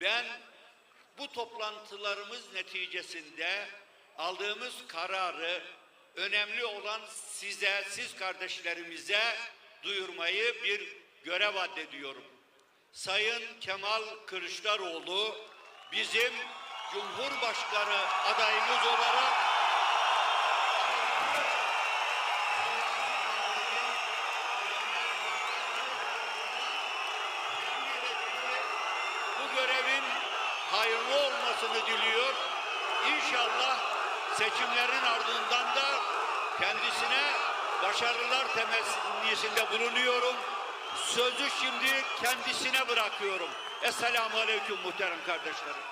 Ben bu toplantılarımız neticesinde aldığımız kararı önemli olan size, siz kardeşlerimize duyurmayı bir görev addediyorum. Sayın Kemal Kılıçdaroğlu bizim Cumhurbaşkanı adayımız olarak hayırlı olmasını diliyor. İnşallah seçimlerin ardından da kendisine başarılar temennisinde bulunuyorum. Sözü şimdi kendisine bırakıyorum. Esselamu Aleyküm muhterem kardeşlerim.